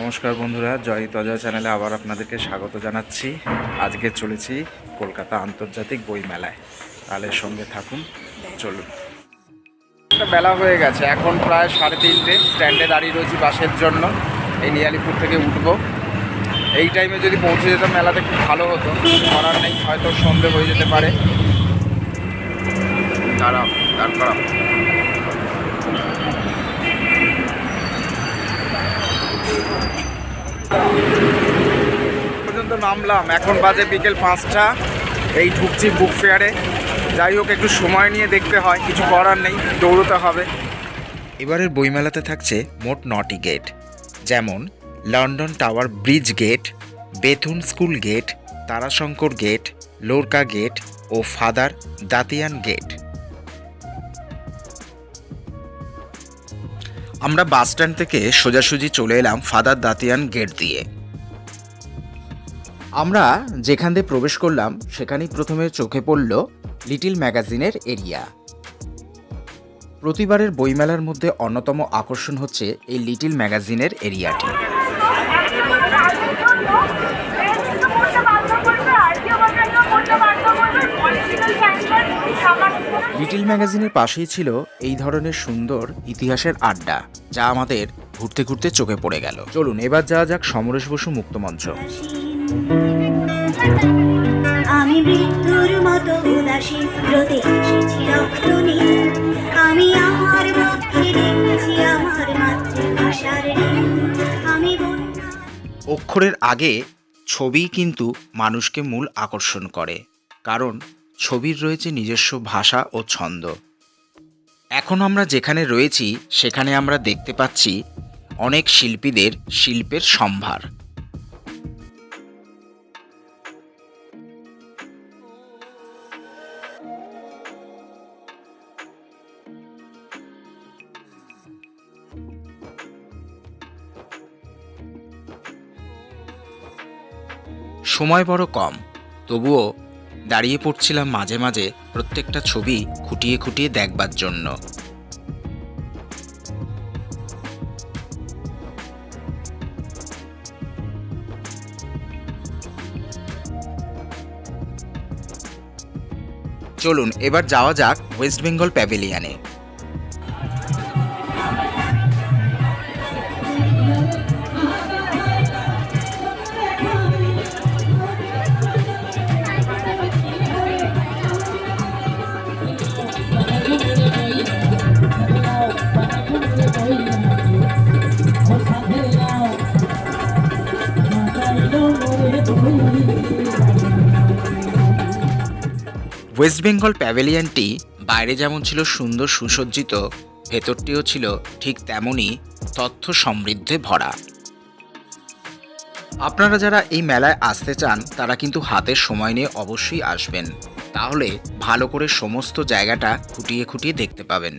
নমস্কার বন্ধুরা, জয় তজা চ্যানেলে আবার আপনাদেরকে স্বাগত জানাচ্ছি। আজকে চলেছি কলকাতা আন্তর্জাতিক বই মেলায় তাহলে সঙ্গে থাকুন, চলুন। বেলা হয়ে গেছে, এখন প্রায় সাড়ে তিনটে, স্ট্যান্ডে দাঁড়িয়ে রয়েছি বাসের জন্য। এই নিয়ালিপুর থেকে উঠবো। এই টাইমে যদি পৌঁছে যেতাম, মেলাতে খুব ভালো হতো। করার নেই, হয়তো সন্ধে হয়ে যেতে পারে। দাঁড়াও, দাঁড় করাও। পর্যন্ত নামলাম। এখন বাজে বিকেল পাঁচটা। এই ঢুকছি বুক ফেয়ারে যাই হোক, একটু সময় নিয়ে দেখতে হয়। কিছু করার নেই, দৌড়তে হবে। এবারের বইমেলাতে থাকছে মোট নটি গেট। যেমন London tower bridge gate, Bethune school gate, Tarashankar gate, Lorca gate ও ফাদার দাতিয়ান গেট। আমরা বাস স্ট্যান্ড থেকে সোজাসুজি চলে এলাম ফাদার দাতিয়ান গেট দিয়ে। আমরা যেখান দিয়ে প্রবেশ করলাম, সেখানেই প্রথমে চোখে পড়ল লিটিল ম্যাগাজিনের এরিয়া। প্রতিবারের বইমেলার মধ্যে অন্যতম আকর্ষণ হচ্ছে এই লিটিল ম্যাগাজিনের এরিয়াটি। লিটিল ম্যাগাজিনের পাশেই ছিল এই ধরনের সুন্দর ইতিহাসের আড্ডা যা আমাদের ঘুরতে ঘুরতে চোখে পড়ে গেল। চলুন এবার যাওয়া যাক সমরেশ বসু মুক্তমঞ্চ আমি মৃত্যুর মতো উদাসীন রোদে এসেছি রক্ত নিয়ে আমি আমার পক্ষে দেখেছি আমার মাতৃভাষার আমি অক্ষরের আগে ছবি কিন্তু মানুষকে মূল আকর্ষণ করে কারণ ছবির রয়েছে নিজস্ব ভাষা ও ছন্দ। এখন আমরা যেখানে রয়েছি, সেখানে আমরা দেখতে পাচ্ছি অনেক শিল্পীদের শিল্পের সম্ভার। সময় বড় কম, তবুও দাঁড়িয়ে পড়ছিলাম মাঝে মাঝে প্রত্যেকটা ছবি খুঁটিয়ে খুঁটিয়ে দেখবার জন্য। চলুন, এবার যাওয়া যাক ওয়েস্ট বেঙ্গল প্যাভিলিয়ানে ওয়েস্ট বেঙ্গল প্যাভিলিয়নটি বাইরে যেমন ছিল সুন্দর সুসজ্জিত, ভেতরটিও ছিল ঠিক তেমনই তথ্য সমৃদ্ধে ভরা। আপনারা যারা এই মেলায় আসতে চান, তারা কিন্তু হাতের সময় নিয়ে অবশ্যই আসবেন। তাহলে ভালো করে সমস্ত জায়গাটা খুঁটিয়ে খুঁটিয়ে দেখতে পাবেন।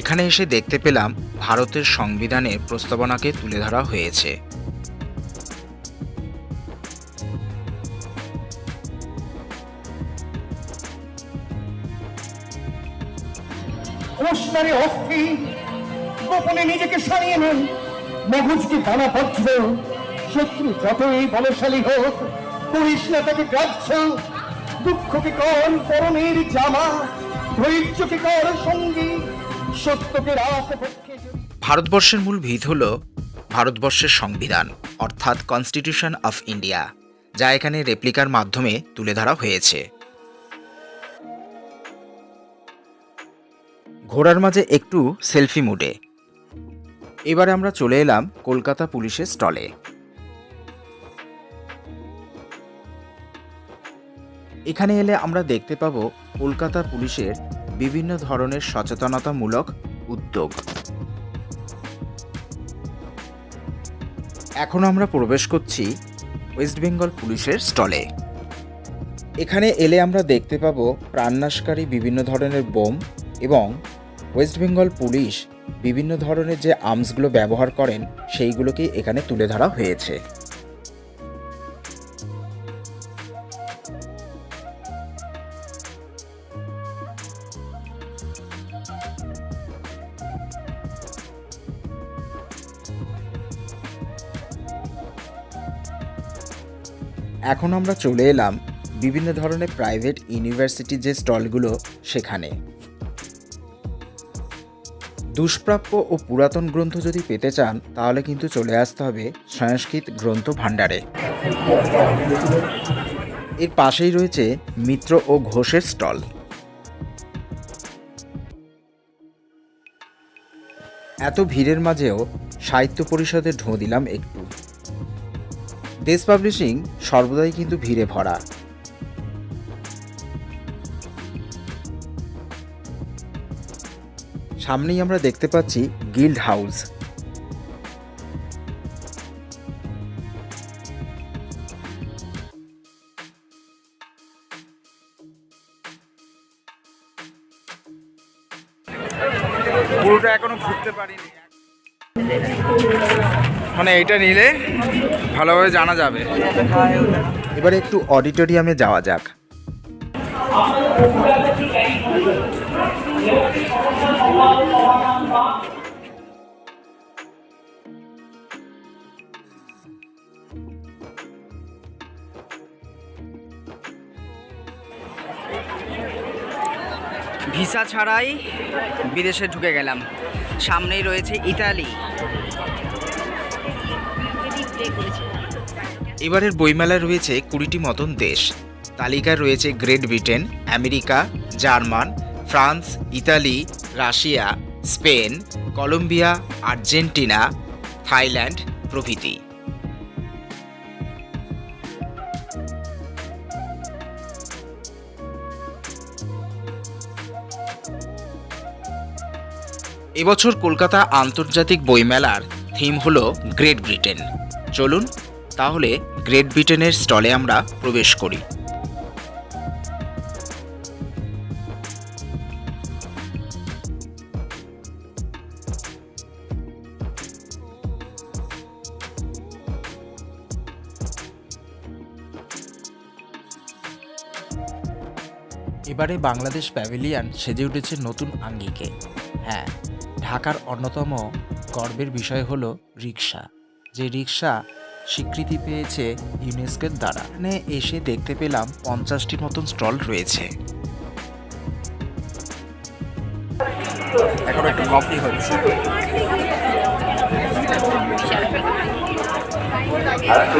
এখানে এসে দেখতে পেলাম ভারতের সংবিধানের প্রস্তাবনাকে তুলে ধরা হয়েছে। অনুষ্ঠানে নিজেকে সারিয়ে নেন। মগজকে দানাপত্র শত্রু যতই বলশালী হোক করিস না তাকে গ্রাহ্য। দুঃখকে কর পরনের জামা, ধৈর্যকে কর সঙ্গী। ভারতবর্ষের মূল ভিত হল ভারতবর্ষের সংবিধান, অর্থাৎ কনস্টিটিউশন অফ ইন্ডিয়া যা এখানে রেপ্লিকার মাধ্যমে তুলে ধরা হয়েছে। ঘোড়ার মাঝে একটু সেলফি মুডে এবারে আমরা চলে এলাম কলকাতা পুলিশের স্টলে এখানে এলে আমরা দেখতে পাবো কলকাতা পুলিশের বিভিন্ন ধরনের সচেতনতামূলক উদ্যোগ। এখন আমরা প্রবেশ করছি ওয়েস্ট বেঙ্গল পুলিশের স্টলে। এখানে এলে আমরা দেখতে পাবো প্রাণনাশকারী বিভিন্ন ধরনের বোম এবং ওয়েস্ট বেঙ্গল পুলিশ বিভিন্ন ধরনের যে আর্মসগুলো ব্যবহার করেন সেইগুলোকেই এখানে তুলে ধরা হয়েছে। এখন আমরা চলে এলাম বিভিন্ন ধরনের প্রাইভেট ইউনিভার্সিটির যে স্টলগুলো সেখানে। দুষ্প্রাপ্য ও পুরাতন গ্রন্থ যদি পেতে চান, তাহলে কিন্তু চলে আসতে হবে সংস্কৃত গ্রন্থ ভাণ্ডারে। এর পাশেই রয়েছে মিত্র ও ঘোষের স্টল। এত ভিড়ের মাঝেও সাহিত্য পরিষদে ঢোঁ দিলাম একটু। দেশ পাবলিশিং সর্বদাই কিন্তু ভিড়ে ভরা। সামনেই আমরা দেখতে পাচ্ছি গিল্ড হাউস। পুরোটা এখনও ঘুরতে পারিনি। মানে এইটা নিলে ভালোভাবে জানা যাবে। এবারে একটু অডিটোরিয়ামে যাওয়া যাক। ভিসা ছাড়াই বিদেশে ঢুকে গেলাম। সামনেই রয়েছে ইতালি। এবারের বইমেলায় রয়েছে কুড়িটি মতন দেশ। তালিকায় রয়েছে Great Britain, America, German, France, Italy, Russia, Spain, Colombia, Argentina, Thailand প্রভৃতি। এবছর কলকাতা আন্তর্জাতিক বইমেলার থিম হলো গ্রেট ব্রিটেন। চলুন, তাহলে গ্রেট ব্রিটেনের স্টলে আমরা প্রবেশ করি। এবারে বাংলাদেশ প্যাভিলিয়ন সেজে উঠেছে নতুন আঙ্গিকে। হ্যাঁ ঢাকার অন্যতম গর্বের বিষয় হলো রিক্সা যে রিক্সা স্বীকৃতি পেয়েছে ইউনেস্কোর দ্বারা। এখানে এসে দেখতে পেলাম পঞ্চাশটির মতন স্টল রয়েছে। এখন একটু কফি হচ্ছে। আজকে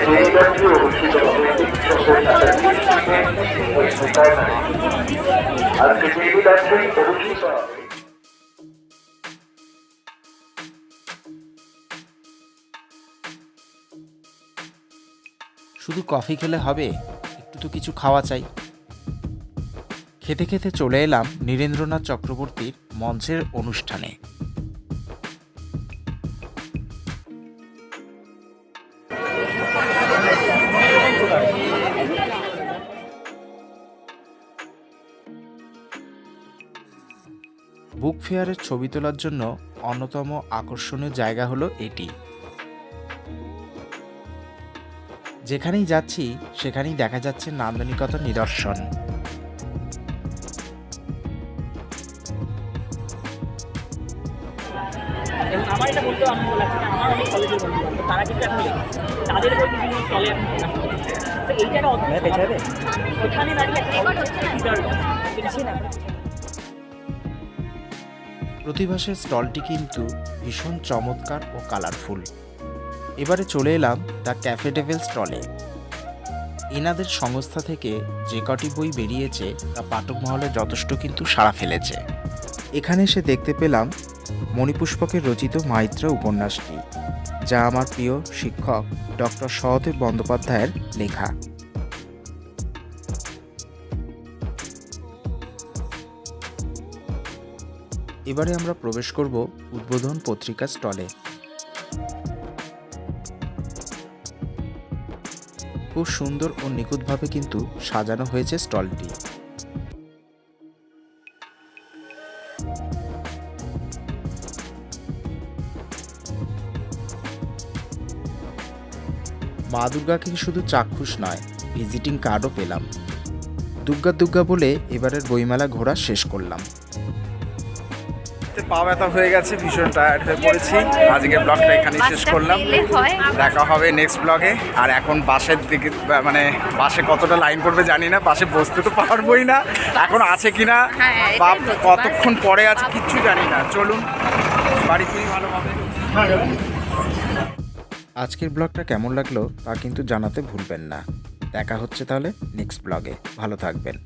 শুধু কফি খেলে হবে? একটু তো কিছু খাওয়া চাই। খেতে খেতে চলে এলাম নীরেন্দ্রনাথ চক্রবর্তীর মঞ্চের অনুষ্ঠানে। বুক ফেয়ারের ছবি তোলার জন্য অন্যতম আকর্ষণীয় জায়গা হলো এটি। যেখানেই যাচ্ছি সেখানেই দেখা যাচ্ছে নান্দনিকতার নিদর্শন। এবং আমার এটা বলতে আমি লাগছে আমার অনেক কলেজের বন্ধু তারা কিন্তু এখন তাদের উপর বিভিন্ন স্থলে এখন প্রকাশ করছে তো এইটা একটা ওখানে দাঁড়িয়ে একটা গিটার এটা ছিল না। প্রতিভাসের স্টলটি কিন্তু ভীষণ চমৎকার ও কালারফুল এবারে চলে এলাম দ্য ক্যাফে ডেভেল স্টলে এনাদের সংস্থা থেকে যে কটি বই বেরিয়েছে তা পাঠক মহলে যথেষ্ট কিন্তু সাড়া ফেলেছে। এখানে এসে দেখতে পেলাম মণিপুষ্পকের রচিত মাইত্র উপন্যাসটি, যা আমার প্রিয় শিক্ষক ডক্টর সহদেব বন্দ্যোপাধ্যায়ের লেখা। এবারে আমরা প্রবেশ করব উদ্বোধন পত্রিকা স্টলে। খুব সুন্দর ও নিখুঁতভাবে কিন্তু সাজানো হয়েছে স্টলটি। মা দুর্গাকে শুধু চাক্ষুষ নয় ভিজিটিং কার্ডও পেলাম। দুর্গা দুর্গা বলে এবারের বইমেলা ঘোরা শেষ করলাম। হাঁটতে পা ব্যথা হয়ে গেছে ভীষণ টায়ার্ড হয়ে পড়েছি। আজকের ব্লগটা এখানে শেষ করলাম। দেখা হবে নেক্সট ব্লগে আর এখন বাসের দিকে মানে বাসে কতটা লাইন পড়বে জানি না বাসে বসতে তো পারবোই না। এখন আছে কিনা হ্যাঁ, এটাই বা কতক্ষণ পরে আছে কিচ্ছু জানি না। চলুন বাড়ি ফিরি ভালোভাবে। আজকের ব্লগটা কেমন লাগল তা কিন্তু জানাতে ভুলবেন না। দেখা হচ্ছে তাহলে নেক্সট ব্লগে ভালো থাকবেন।